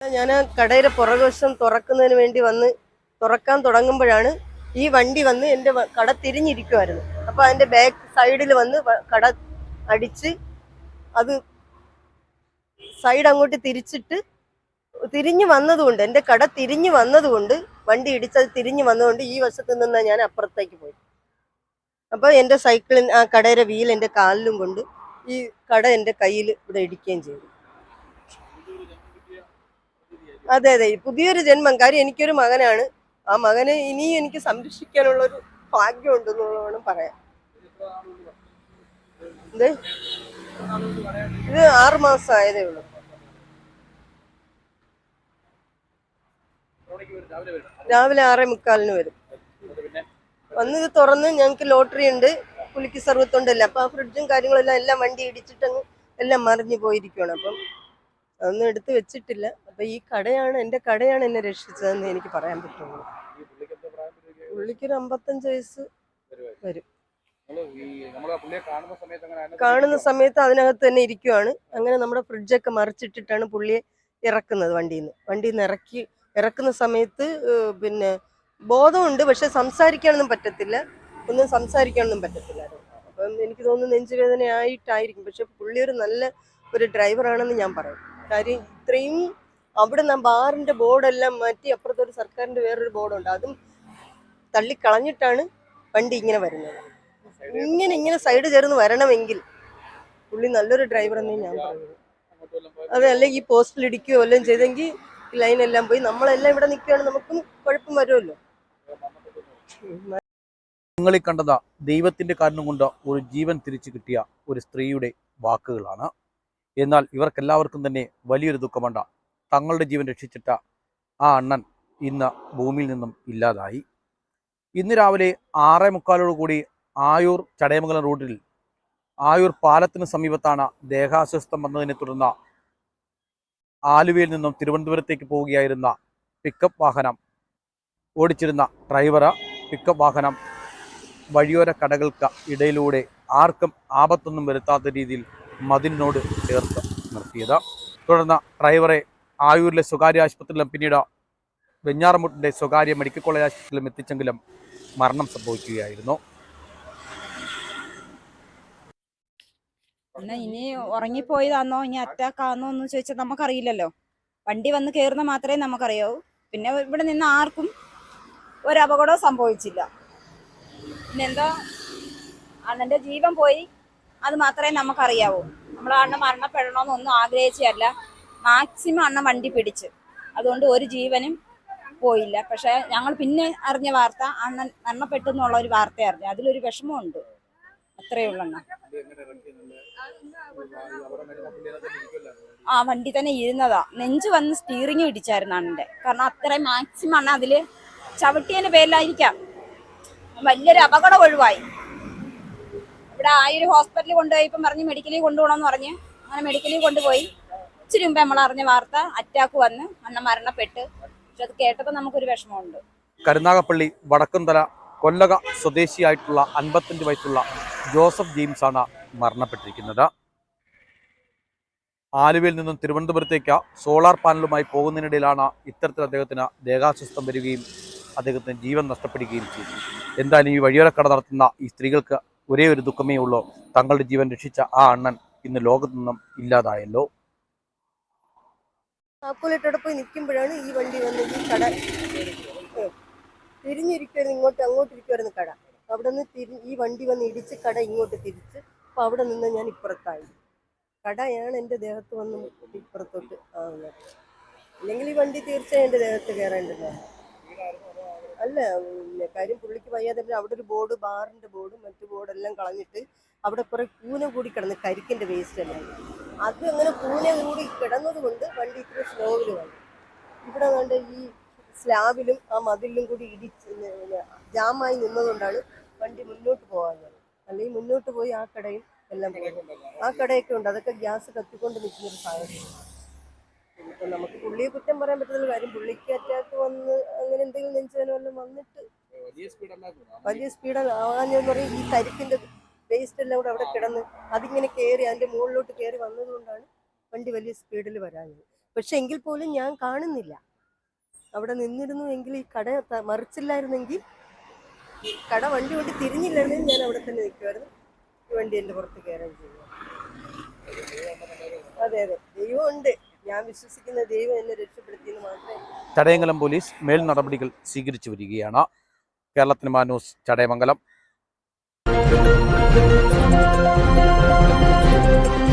ഞാൻ കടയുടെ പുറകുവശം തുറക്കുന്നതിന് വേണ്ടി വന്ന് തുറക്കാൻ തുടങ്ങുമ്പോഴാണ് ഈ വണ്ടി വന്ന് എന്റെ കട തിരിഞ്ഞിരിക്കുമായിരുന്നു അപ്പോൾ അതിന്റെ ബാക്ക് സൈഡിൽ വന്ന് കട അടിച്ച് അത് സൈഡ് അങ്ങോട്ട് തിരിച്ചിട്ട് തിരിഞ്ഞു വന്നതുകൊണ്ട് എന്റെ കട തിരിഞ്ഞു വന്നതുകൊണ്ട് വണ്ടി ഇടിച്ചത് തിരിഞ്ഞു വന്നതുകൊണ്ട് ഈ വശത്ത് നിന്ന് ഞാൻ അപ്പുറത്തേക്ക് പോയി. അപ്പോൾ എന്റെ സൈക്കിളിൻ ആ കടയുടെ വീൽ എന്റെ കാലിലും കൊണ്ട് ഈ കട എന്റെ കയ്യിൽ ഇവിടെ ഇടിക്കുകയും ചെയ്തു. അതെ അതെ. പുതിയൊരു ജന്മം. കാര്യം എനിക്കൊരു മകനാണ്. ആ മകനെ ഇനിയും എനിക്ക് സംരക്ഷിക്കാനുള്ള ഒരു ഭാഗ്യം ഉണ്ടെന്നുള്ള വേണം പറയാൻ. ഇത് ഇത് ആറ് ഉള്ളൂ. രാവിലെ ആറേ മുക്കാലിന് വരും. വന്ന് ഇത് തുറന്ന് ഞങ്ങൾക്ക് ലോട്ടറി ഉണ്ട്. പുലിക്ക് സർവത്തുണ്ടല്ലോ അപ്പൊ ആ ഫ്രിഡ്ജും കാര്യങ്ങളെല്ലാം എല്ലാം വണ്ടി ഇടിച്ചിട്ടങ്ങ് എല്ലാം മറിഞ്ഞു പോയിരിക്കുകയാണ് അപ്പം അതൊന്നും എടുത്ത് വെച്ചിട്ടില്ല. അപ്പൊ ഈ കടയാണ് എന്റെ കടയാണ് എന്നെ രക്ഷിച്ചതെന്ന് എനിക്ക് പറയാൻ പറ്റുള്ളൂ. പുള്ളിക്കൊരു അമ്പത്തഞ്ച് വയസ്സ് വരും. കാണുന്ന സമയത്ത് അതിനകത്ത് തന്നെ ഇരിക്കുവാണ്. അങ്ങനെ നമ്മുടെ ഫ്രിഡ്ജൊക്കെ മറിച്ചിട്ടിട്ടാണ് പുള്ളിയെ ഇറക്കുന്നത് വണ്ടിയിൽ നിന്ന് വണ്ടിയിൽ നിന്ന് ഇറക്കി ഇറക്കുന്ന സമയത്ത് പിന്നെ ബോധമുണ്ട് പക്ഷെ സംസാരിക്കാനൊന്നും പറ്റത്തില്ല. ഒന്നും സംസാരിക്കാനൊന്നും പറ്റത്തില്ല. അപ്പം എനിക്ക് തോന്നുന്നു നെഞ്ചുവേദന ആയിട്ടായിരിക്കും പക്ഷെ പുള്ളി ഒരു നല്ല ഒരു ഡ്രൈവറാണെന്ന് ഞാൻ പറയും. കാര്യം ഇത്രയും അവിടെ നിന്ന് ബാറിന്റെ ബോർഡെല്ലാം മാറ്റി അപ്പുറത്തെ ഒരു സർക്കാരിന്റെ വേറൊരു ബോർഡുണ്ട്. അതും തള്ളിക്കളഞ്ഞിട്ടാണ് വണ്ടി ഇങ്ങനെ വരുന്നത്. ഇങ്ങനെ ഇങ്ങനെ സൈഡ് ചേർന്ന് വരണമെങ്കിൽ പുള്ളി നല്ലൊരു ഡ്രൈവർ എന്നേ ഞാൻ പറയുന്നു. അതെ അല്ലെങ്കിൽ ഈ പോസ്റ്റിൽ ഇടിക്കുകയോ എല്ലാം ചെയ്തെങ്കിൽ ലൈൻ എല്ലാം പോയി നമ്മളെല്ലാം ഇവിടെ നിൽക്കുകയാണ് നമുക്കും കുഴപ്പം വരുമല്ലോ. നിങ്ങളിൽ കണ്ടത് ദൈവത്തിന്റെ കാരണം കൊണ്ട് ഒരു ജീവൻ തിരിച്ചു കിട്ടിയ ഒരു സ്ത്രീയുടെ വാക്കുകളാണ്. എന്നാൽ ഇവർക്കെല്ലാവർക്കും തന്നെ വലിയൊരു ദുഃഖമുണ്ട് തങ്ങളുടെ ജീവൻ രക്ഷിച്ചിട്ട ആ അണ്ണൻ ഇന്ന് ഭൂമിയിൽ നിന്നും ഇല്ലാതായി. ഇന്ന് രാവിലെ ആറേ മുക്കാലോടുകൂടി ആയൂർ ചടയമംഗലം റോഡിൽ ആയൂർ പാലത്തിന് സമീപത്താണ് ദേഹാസ്വസ്ഥം വന്നതിനെ തുടർന്ന് ആലുവയിൽ നിന്നും തിരുവനന്തപുരത്തേക്ക് പോവുകയായിരുന്ന പിക്കപ്പ് വാഹനം ഓടിച്ചിരുന്ന ഡ്രൈവറ് പിക്കപ്പ് വാഹനം വഴിയോര കടകൾക്ക് ഇടയിലൂടെ ആർക്കും ആപത്തൊന്നും വരുത്താത്ത രീതിയിൽ മതിലിനോട് ചേർത്ത് നിർത്തിയത്. തുടർന്ന് ഡ്രൈവറെ ആയൂരിലെ സ്വകാര്യ ആശുപത്രിയിലും പിന്നീട് വെഞ്ഞാറമുട്ടിന്റെ സ്വകാര്യ മെഡിക്കൽ കോളേജ് ആശുപത്രിയിലും എത്തിച്ചെങ്കിലും മരണം സംഭവിക്കുകയായിരുന്നു. എന്നാ ഇനി ഉറങ്ങിപ്പോയതാന്നോ? ഇനി അറ്റാക്ക് ആണോ എന്ന് ചോദിച്ചാൽ നമുക്കറിയില്ലല്ലോ. വണ്ടി വന്ന് കയറുന്ന മാത്രമേ നമുക്കറിയാവൂ. പിന്നെ ഇവിടെ നിന്ന് ആർക്കും ഒരു സംഭവിച്ചില്ല. പിന്നെന്തോ അണ്ണന്റെ ജീവൻ പോയി അത് മാത്രമേ നമുക്കറിയാവൂ. നമ്മൾ അണ്ണൻ മരണപ്പെടണമെന്നൊന്നും ആഗ്രഹിച്ചല്ല മാക്സിമം അണ്ണൻ വണ്ടി പിടിച്ച്. അതുകൊണ്ട് ഒരു ജീവനും പോയില്ല. പക്ഷെ ഞങ്ങൾ പിന്നെ അറിഞ്ഞ വാർത്ത അണ്ണൻ മരണപ്പെട്ടു എന്നുള്ള ഒരു വാർത്ത അറിഞ്ഞു. അതിലൊരു വിഷമമുണ്ട്. അത്രയേ ഉള്ളണ്ണ ആ വണ്ടി തന്നെ ഇരുന്നതാ. നെഞ്ച് വന്ന് സ്റ്റീറിങ് പിടിച്ചായിരുന്നു അണ്ണന്റെ കാരണം അത്രയും മാക്സിമം അണ്ണ അതിൽ ചവിട്ടിയതിന്റെ പേരിലായിരിക്കാം. വലിയൊരു അപകടം ഒഴിവായി. ഇവിടെ ആ ഒരു ഹോസ്പിറ്റലിൽ കൊണ്ടുപോയി ഇപ്പം പറഞ്ഞ് മെഡിക്കലിൽ കൊണ്ടുപോകണമെന്ന് പറഞ്ഞ്. അങ്ങനെ മെഡിക്കലിൽ കൊണ്ടുപോയി. ഇച്ചിരി മുമ്പ് നമ്മൾ അറിഞ്ഞ വാർത്ത അറ്റാക്ക് വന്ന് അന്ന മരണപ്പെട്ട്. പക്ഷെ അത് കേട്ടപ്പോൾ നമുക്കൊരു വിഷമമുണ്ട്. കരുനാഗപ്പള്ളി വടക്കുംതല കൊല്ലക സ്വദേശിയായിട്ടുള്ള അൻപത്തഞ്ച് വയസ്സുള്ള ജോസഫ് ജെയിംസ് ആണ് മരണപ്പെട്ടിരിക്കുന്നത്. ആലുവയിൽ നിന്നും തിരുവനന്തപുരത്തേക്ക് സോളാർ പാനലുമായി പോകുന്നതിനിടയിലാണ് ഇത്തരത്തിൽ അദ്ദേഹത്തിന് ദേഹാസ്വസ്ഥം വരികയും അദ്ദേഹത്തിന് ജീവൻ നഷ്ടപ്പെടുകയും ചെയ്തു എന്തായാലും ഈ വഴിയോരക്കട നടത്തുന്ന ഈ സ്ത്രീകൾക്ക് ഒരേ ഒരു ദുഃഖമേ ഉള്ളൂ തങ്ങളുടെ ജീവൻ രക്ഷിച്ച ആ അണ്ണൻ ഇന്ന് ലോകത്തു നിന്നും ഇല്ലാതായല്ലോ. താക്കോലിട്ടോടെ പോയി നിൽക്കുമ്പോഴാണ് ഈ വണ്ടി വന്ന് ഈ കട ഏ, ഇങ്ങോട്ട് അങ്ങോട്ട് ഇരിക്കുവായിരുന്നു കട. അവിടെ നിന്ന് തിരി ഈ വണ്ടി വന്ന് ഇടിച്ച് കട ഇങ്ങോട്ട് തിരിച്ച് അപ്പോൾ അവിടെ നിന്ന് ഞാൻ ഇപ്പുറത്തായി. കടയാണ് എന്റെ ദേഹത്ത് വന്ന് ഇപ്പുറത്തോട്ട് ആവുന്നത്. അല്ലെങ്കിൽ ഈ വണ്ടി തീർച്ചയായും എന്റെ ദേഹത്ത് കയറേണ്ടതാണ് അല്ല കാര്യം പുള്ളിക്ക് വയ്യാതെ അവിടെ ഒരു ബോർഡ് ബാറിന്റെ ബോർഡും മറ്റു ബോർഡെല്ലാം കളഞ്ഞിട്ട് അവിടെ കുറേ കൂന കൂടി കിടന്ന് കരിക്കിന്റെ വേസ്റ്റ് എല്ലാം അത് അങ്ങനെ കൂനെ കൂടി കിടന്നത് കൊണ്ട് വണ്ടി ഇത്ര സ്ലോവിൽ വന്നു. ഇവിടെ കണ്ട് ഈ സ്ലാബിലും ആ മതിലിലും കൂടി ഇടിച്ച് ജാമായി നിന്നതുകൊണ്ടാണ് വണ്ടി മുന്നോട്ട് പോകാഞ്ഞത് അല്ലെങ്കിൽ മുന്നോട്ട് പോയി ആ കടയും എല്ലാം പോകും ആ കടയൊക്കെ ഉണ്ട്. അതൊക്കെ ഗ്യാസ് കത്തിക്കൊണ്ട് നിൽക്കുന്ന ഒരു സാഹചര്യം ഇപ്പൊ നമുക്ക് പുള്ളിയെ കുറ്റം പറയാൻ പറ്റുന്ന കാര്യം പുള്ളിക്ക് അറ്റാക്ക് വന്ന് അങ്ങനെ എന്തെങ്കിലും നെഞ്ചുവേന എല്ലാം വന്നിട്ട് വലിയ സ്പീഡ് ആകാഞ്ഞെന്ന് പറയും ഈ കരിക്കിന്റെ വേസ്റ്റ് എല്ലാം കൂടെ അവിടെ കിടന്ന് അതിങ്ങനെ കയറി അതിന്റെ മുകളിലോട്ട് കയറി വന്നതുകൊണ്ടാണ് വണ്ടി വലിയ സ്പീഡിൽ വരാഞ്ഞത്. പക്ഷെ എങ്കിൽ പോലും ഞാൻ കാണുന്നില്ല. അവിടെ നിന്നിരുന്നു എങ്കിൽ ഈ കട മറിച്ചില്ലായിരുന്നെങ്കിൽ കട വണ്ടി കൊണ്ട് തിരിഞ്ഞില്ലായിരുന്നെങ്കിൽ ഞാൻ അവിടെ തന്നെ നിൽക്കുമായിരുന്നു. ഈ വണ്ടി എന്റെ പുറത്ത് കയറാൻ ചെയ്യുക അതെ അതെ. ദൈവമുണ്ട്. ഞാൻ വിശ്വസിക്കുന്ന ദൈവം എന്നെ രക്ഷപ്പെടുത്തിയെന്ന് മാത്രമേ ചടയമംഗലം പോലീസ് മേൽ നടപടികൾ സ്വീകരിച്ചു വരികയാണ്. കേരളത്തിന് മാനൂസ് ചടയമംഗലം. Thank you.